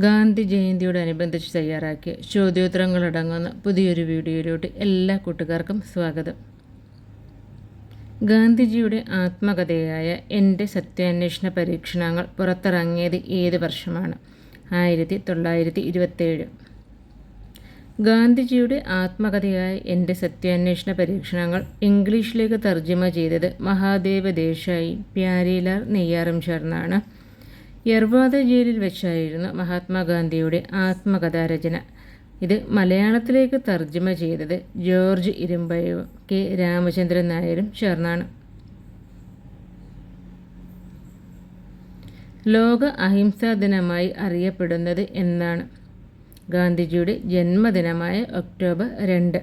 ഗാന്ധി ജയന്തിയോടനുബന്ധിച്ച് തയ്യാറാക്കിയ ചോദ്യോത്തരങ്ങളടങ്ങുന്ന പുതിയൊരു വീഡിയോയിലോട്ട് എല്ലാ കൂട്ടുകാർക്കും സ്വാഗതം. ഗാന്ധിജിയുടെ ആത്മകഥയായ എന്റെ സത്യാന്വേഷണ പരീക്ഷണങ്ങൾ പുറത്തിറങ്ങിയത് ഏത് വർഷമാണ്? ആയിരത്തി തൊള്ളായിരത്തി ഇരുപത്തേഴ് ഗാന്ധിജിയുടെ ആത്മകഥയായ എന്റെ സത്യാന്വേഷണ പരീക്ഷണങ്ങൾ ഇംഗ്ലീഷിലേക്ക് തർജമ ചെയ്തത് മഹാദേവ ദേശായി പ്യാരിലാൽ നെയ്യാറും ചേർന്നാണ്. യർവാദ ജയിലിൽ വെച്ചായിരുന്നു മഹാത്മാഗാന്ധിയുടെ ആത്മകഥാരചന. ഇത് മലയാളത്തിലേക്ക് തർജമ ചെയ്തത് ജോർജ് ഇരുമ്പയവും കെ രാമചന്ദ്രൻ നായരും ചേർന്നാണ്. ലോക അഹിംസാ ദിനമായി അറിയപ്പെടുന്നത് എന്നാണ്. ഗാന്ധിജിയുടെ ജന്മദിനമായ ഒക്ടോബർ രണ്ട്.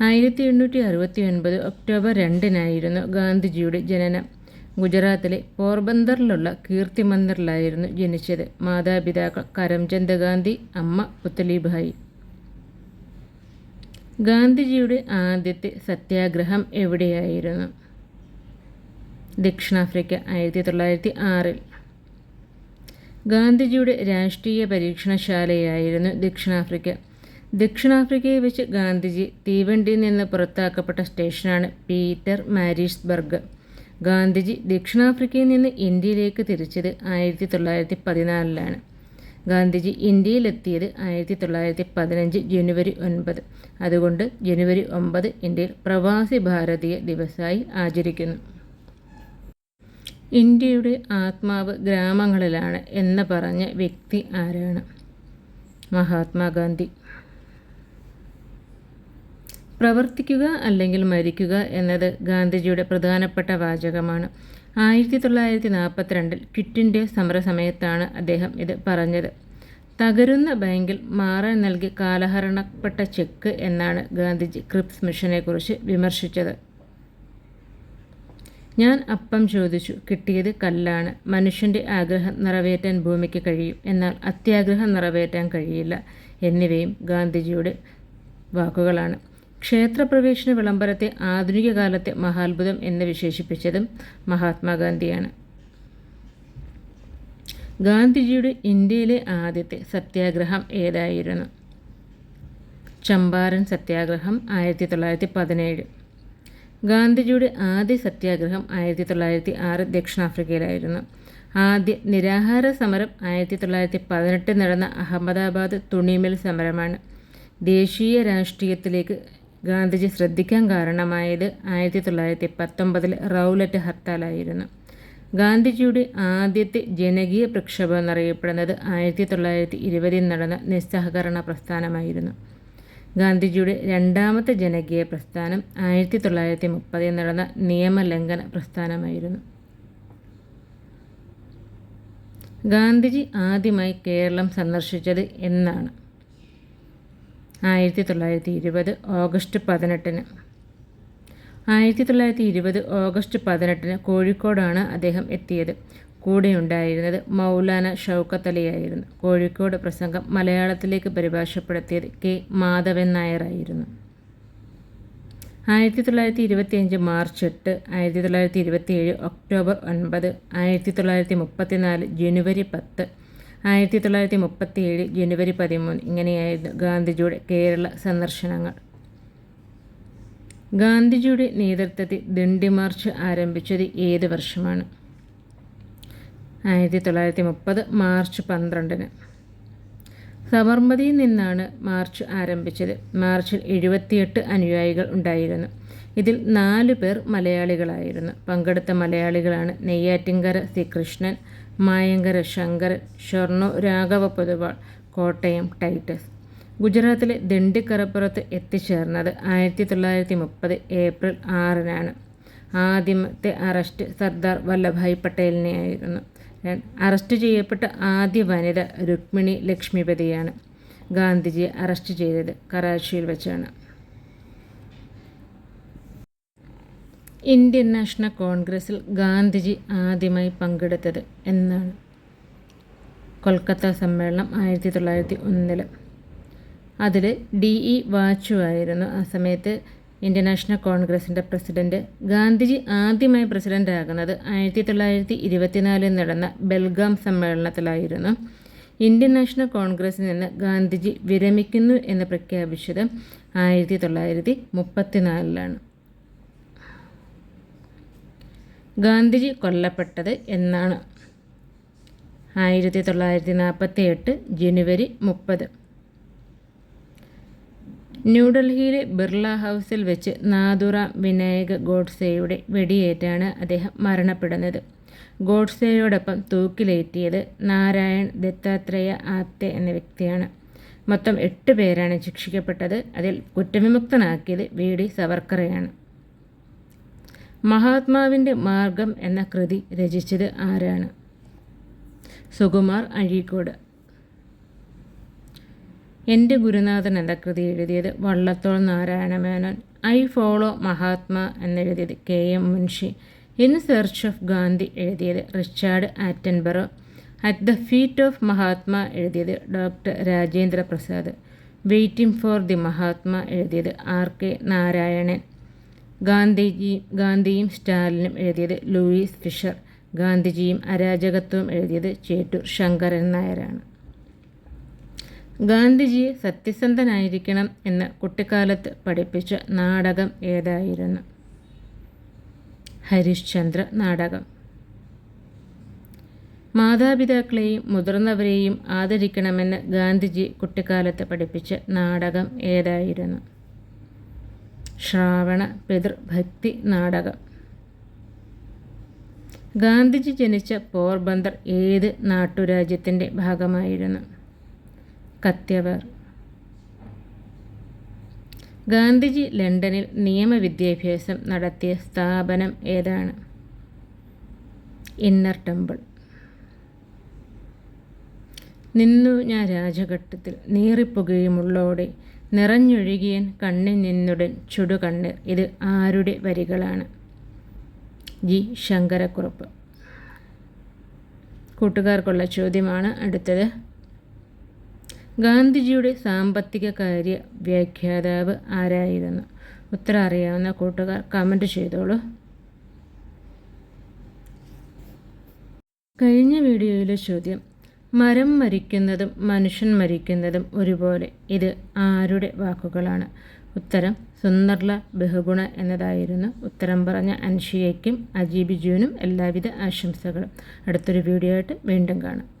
ആയിരത്തി എണ്ണൂറ്റി അറുപത്തി ഒൻപത് ഒക്ടോബർ രണ്ടിനായിരുന്നു ഗാന്ധിജിയുടെ ജനനം. ഗുജറാത്തിലെ പോർബന്ദറിലുള്ള കീർത്തി മന്ദിറിലായിരുന്നു ജനിച്ചത്. മാതാപിതാക്കൾ കരംചന്ദ് ഗാന്ധി അമ്മ പുത്തലിഭായി ഗാന്ധിജിയുടെ ആദ്യത്തെ സത്യാഗ്രഹം എവിടെയായിരുന്നു? ദക്ഷിണാഫ്രിക്ക ആയിരത്തി തൊള്ളായിരത്തി ആറിൽ ഗാന്ധിജിയുടെ രാഷ്ട്രീയ പരീക്ഷണശാലയായിരുന്നു ദക്ഷിണാഫ്രിക്ക. ദക്ഷിണാഫ്രിക്കയിൽ വെച്ച് ഗാന്ധിജി തീവണ്ടിയിൽ നിന്ന് പുറത്താക്കപ്പെട്ട സ്റ്റേഷനാണ് പീറ്റർ മാരീസ്ബർഗ്. ഗാന്ധിജി ദക്ഷിണാഫ്രിക്കയിൽ നിന്ന് ഇന്ത്യയിലേക്ക് തിരിച്ചത് ആയിരത്തി തൊള്ളായിരത്തി പതിനാലിലാണ് ഗാന്ധിജി ഇന്ത്യയിലെത്തിയത് ആയിരത്തി തൊള്ളായിരത്തി പതിനഞ്ച് ജനുവരി ഒൻപത്. അതുകൊണ്ട് ജനുവരി ഒമ്പത് ഇന്ത്യയിൽ പ്രവാസി ഭാരതീയ ദിവസമായി ആചരിക്കുന്നു. ഇന്ത്യയുടെ ആത്മാവ് ഗ്രാമങ്ങളിലാണ് എന്ന് പറഞ്ഞ വ്യക്തി ആരാണ്? മഹാത്മാഗാന്ധി. പ്രവർത്തിക്കുക അല്ലെങ്കിൽ മരിക്കുക എന്നത് ഗാന്ധിജിയുടെ പ്രധാനപ്പെട്ട വാചകമാണ്. ആയിരത്തി തൊള്ളായിരത്തി നാൽപ്പത്തിരണ്ടിൽ ക്വിറ്റ് ഇന്ത്യ സമരസമയത്താണ് അദ്ദേഹം ഇത് പറഞ്ഞത്. തകരുന്ന ബാങ്കിൽ മാറാൻ നൽകി കാലഹരണപ്പെട്ട ചെക്ക് എന്നാണ് ഗാന്ധിജി ക്രിപ്സ് മിഷനെക്കുറിച്ച് വിമർശിച്ചത്. ഞാൻ അപ്പം ചോദിച്ചു കിട്ടിയത് കല്ലാണ്. മനുഷ്യന്റെ ആഗ്രഹം നിറവേറ്റാൻ ഭൂമിക്ക് കഴിയും. എന്നാൽ അത്യാഗ്രഹം നിറവേറ്റാൻ കഴിയില്ല. എന്നിവയും ഗാന്ധിജിയുടെ വാക്കുകളാണ്. ക്ഷേത്രപ്രവേശന വിളംബരത്തെ ആധുനിക കാലത്തെ മഹാത്ഭുതം എന്ന് വിശേഷിപ്പിച്ചതും മഹാത്മാഗാന്ധിയാണ്. ഗാന്ധിജിയുടെ ഇന്ത്യയിലെ ആദ്യത്തെ സത്യാഗ്രഹം ഏതായിരുന്നു? ചമ്പാരൻ സത്യാഗ്രഹം ആയിരത്തി തൊള്ളായിരത്തി പതിനേഴ് ഗാന്ധിജിയുടെ ആദ്യ സത്യാഗ്രഹം ആയിരത്തി തൊള്ളായിരത്തി ആറ് ദക്ഷിണാഫ്രിക്കയിലായിരുന്നു. ആദ്യ നിരാഹാര സമരം ആയിരത്തി തൊള്ളായിരത്തി പതിനെട്ട് നടന്ന അഹമ്മദാബാദ് തുണിമിൽ സമരമാണ്. ദേശീയ രാഷ്ട്രീയത്തിലേക്ക് ഗാന്ധിജി ശ്രദ്ധിക്കാൻ കാരണമായത് ആയിരത്തി തൊള്ളായിരത്തി പത്തൊമ്പതിൽ റൗലറ്റ് ഹർത്താലായിരുന്നു. ഗാന്ധിജിയുടെ ആദ്യത്തെ ജനകീയ പ്രക്ഷോഭം എന്നറിയപ്പെടുന്നത് ആയിരത്തി തൊള്ളായിരത്തി ഇരുപതിൽ നടന്ന നിസ്സഹകരണ പ്രസ്ഥാനമായിരുന്നു. ഗാന്ധിജിയുടെ രണ്ടാമത്തെ ജനകീയ പ്രസ്ഥാനം ആയിരത്തി തൊള്ളായിരത്തി മുപ്പതിൽ നടന്ന നിയമലംഘന പ്രസ്ഥാനമായിരുന്നു. ഗാന്ധിജി ആദ്യമായി കേരളം സന്ദർശിച്ചത് എന്നാണ്. ആയിരത്തി തൊള്ളായിരത്തി ഇരുപത് ഓഗസ്റ്റ് പതിനെട്ടിന്. ആയിരത്തി തൊള്ളായിരത്തി ഇരുപത് ഓഗസ്റ്റ് പതിനെട്ടിന് കോഴിക്കോടാണ് അദ്ദേഹം എത്തിയത്. കൂടെയുണ്ടായിരുന്നത് മൗലാന ഷൗക്കത്ത് അലിയായിരുന്നു. കോഴിക്കോട് പ്രസംഗം മലയാളത്തിലേക്ക് പരിഭാഷപ്പെടുത്തിയത് കെ മാധവൻ നായരായിരുന്നു. ആയിരത്തി തൊള്ളായിരത്തി ഇരുപത്തിയഞ്ച് മാർച്ച് എട്ട് ആയിരത്തി തൊള്ളായിരത്തി ഇരുപത്തിയേഴ് ഒക്ടോബർ ഒൻപത് ആയിരത്തി തൊള്ളായിരത്തി മുപ്പത്തിനാല് ജനുവരി പത്ത് ആയിരത്തി തൊള്ളായിരത്തി മുപ്പത്തി ഏഴ് ജനുവരി പതിമൂന്ന്. ഇങ്ങനെയായിരുന്നു ഗാന്ധിജിയുടെ കേരള സന്ദർശനങ്ങൾ. ഗാന്ധിജിയുടെ നേതൃത്വത്തിൽ ദണ്ഡി മാർച്ച് ആരംഭിച്ചത് ഏത് വർഷമാണ്? ആയിരത്തി തൊള്ളായിരത്തി മുപ്പത് മാർച്ച് പന്ത്രണ്ടിന്. സബർമതിയിൽ നിന്നാണ് മാർച്ച് ആരംഭിച്ചത്. മാർച്ചിൽ എഴുപത്തിയെട്ട് അനുയായികൾ ഉണ്ടായിരുന്നു. ഇതിൽ നാല് പേർ മലയാളികളായിരുന്നു. പങ്കെടുത്ത മലയാളികളാണ് നെയ്യാറ്റിങ്കര ശ്രീകൃഷ്ണൻ കൃഷ്ണൻ മായങ്കര ശങ്കരൻ ഷൊർണോ രാഘവ പൊതുവാൾ കോട്ടയം ടൈറ്റസ്. ഗുജറാത്തിലെ ദണ്ഡിക്കറപ്പുറത്ത് എത്തിച്ചേർന്നത് ആയിരത്തി തൊള്ളായിരത്തി മുപ്പത് ഏപ്രിൽ ആറിനാണ്. ആദ്യത്തെ അറസ്റ്റ് സർദാർ വല്ലഭായ് പട്ടേലിനെ ആയിരുന്നു അറസ്റ്റ് ചെയ്യപ്പെട്ട ആദ്യ വനിത രുക്മിണി ലക്ഷ്മിപതിയാണ് ഗാന്ധിജിയെ അറസ്റ്റ് ചെയ്തത് കറാച്ചിയിൽ വെച്ചാണ്. ഇന്ത്യൻ നാഷണൽ കോൺഗ്രസിൽ ഗാന്ധിജി ആദ്യമായി പങ്കെടുത്തത് എന്നാണ്. കൊൽക്കത്ത സമ്മേളനം ആയിരത്തി തൊള്ളായിരത്തി ഒന്നിൽ അതിൽ ഡി ഇ വാച്ചു ആയിരുന്നു. ആ സമയത്ത് ഇന്ത്യൻ നാഷണൽ കോൺഗ്രസിന്റെ പ്രസിഡന്റ് ഗാന്ധിജി ആദ്യമായി പ്രസിഡന്റ് ആകുന്നത് ആയിരത്തി തൊള്ളായിരത്തി ഇരുപത്തിനാലിൽ നടന്ന ബെൽഗാം സമ്മേളനത്തിലായിരുന്നു. ഇന്ത്യൻ നാഷണൽ കോൺഗ്രസിൽ നിന്ന് ഗാന്ധിജി വിരമിക്കുന്നു എന്ന് പ്രഖ്യാപിച്ചത് ആയിരത്തി തൊള്ളായിരത്തി മുപ്പത്തിനാലിലാണ് ഗാന്ധിജി കൊല്ലപ്പെട്ടത് എന്നാണ്. ആയിരത്തി തൊള്ളായിരത്തി നാൽപ്പത്തി എട്ട് ജനുവരി മുപ്പത്. ന്യൂഡൽഹിയിലെ ബിർള ഹൗസിൽ വെച്ച് നാദുറ വിനായക ഗോഡ്സെയുടെ വെടിയേറ്റാണ് അദ്ദേഹം മരണപ്പെടുന്നത്. ഗോഡ്സെയോടൊപ്പം തൂക്കിലേറ്റിയത് നാരായൺ ദത്താത്രേയ ആപ്തെ എന്ന വ്യക്തിയാണ്. മൊത്തം എട്ട് പേരാണ് ശിക്ഷിക്കപ്പെട്ടത്. അതിൽ കുറ്റവിമുക്തനാക്കിയത് വി. ഡി. സവർക്കറയാണ്. മഹാത്മാവിന്റെ മാർഗം എന്ന കൃതി രചിച്ചത് ആരാണ്? സുകുമാർ അഴീക്കോട്. എന്റെ ഗുരുനാഥൻ എന്ന കൃതി എഴുതിയത് Vallathol Narayana Menon I follow Mahatma എന്നെഴുതിയത് K M Munshi. In search of Gandhi എഴുതിയത് Richard Attenborough. At the feet of Mahatma എഴുതിയത് doctor Rajendra Prasad waiting for the Mahatma എഴുതിയത് ആർ കെ നാരായണൻ. ഗാന്ധിജി ഗാന്ധിയും സ്റ്റാലിനും എഴുതിയത് ലൂയിസ് ഫിഷർ. ഗാന്ധിജിയും അരാജകത്വം എഴുതിയത് ചേറ്റൂർ ശങ്കരൻ നായരാണ്. ഗാന്ധിജിയെ സത്യസന്ധനായിരിക്കണം എന്ന് കുട്ടിക്കാലത്ത് പഠിപ്പിച്ച നാടകം ഏതായിരുന്നു? ഹരിശ്ചന്ദ്ര നാടകം. മാതാപിതാക്കളെയും മുതിർന്നവരെയും ആദരിക്കണമെന്ന് ഗാന്ധിജി കുട്ടിക്കാലത്ത് പഠിപ്പിച്ച നാടകം ഏതായിരുന്നു? ശ്രാവണ പിതൃഭക്തി നാടകം. ഗാന്ധിജി ജനിച്ച പോർബന്ദർ ഏത് നാട്ടുരാജ്യത്തിന്റെ ഭാഗമായിരുന്നു? കത്യവർ. ഗാന്ധിജി ലണ്ടനിൽ നിയമവിദ്യാഭ്യാസം നടത്തിയ സ്ഥാപനം ഏതാണ്? Inner temple. നിന്നു ഞാൻ രാജഘട്ടത്തിൽ നീറിപ്പുകയുമുള്ളോടെ നിറഞ്ഞൊഴുകിയൻ കണ്ണിൽ നിന്നുടൻ ചുടുകണ്ണീർ. ഇത് ആരുടെ വരികളാണ്? ജി. ശങ്കരക്കുറുപ്പ്. കൂട്ടുകാർക്കുള്ള ചോദ്യമാണ് അടുത്തത്. ഗാന്ധിജിയുടെ സാമ്പത്തിക കാര്യ വ്യാഖ്യാതാവ് ആരായിരുന്നു? ഉത്തരം അറിയാവുന്ന കൂട്ടുകാർ കമന്റ് ചെയ്തോളൂ. കഴിഞ്ഞ വീഡിയോയിലെ ചോദ്യം മരം മരിക്കുന്നതും മനുഷ്യൻ മരിക്കുന്നതും ഒരുപോലെ. ഇത് ആരുടെ വാക്കുകളാണ്? ഉത്തരം സുന്ദർല ബഹുഗുണ എന്നതായിരുന്നു ഉത്തരം പറഞ്ഞ അൻഷിയയ്ക്കും അജീബിജുവിനും എല്ലാവിധ ആശംസകളും. അടുത്തൊരു വീഡിയോ ആയിട്ട് വീണ്ടും കാണാം.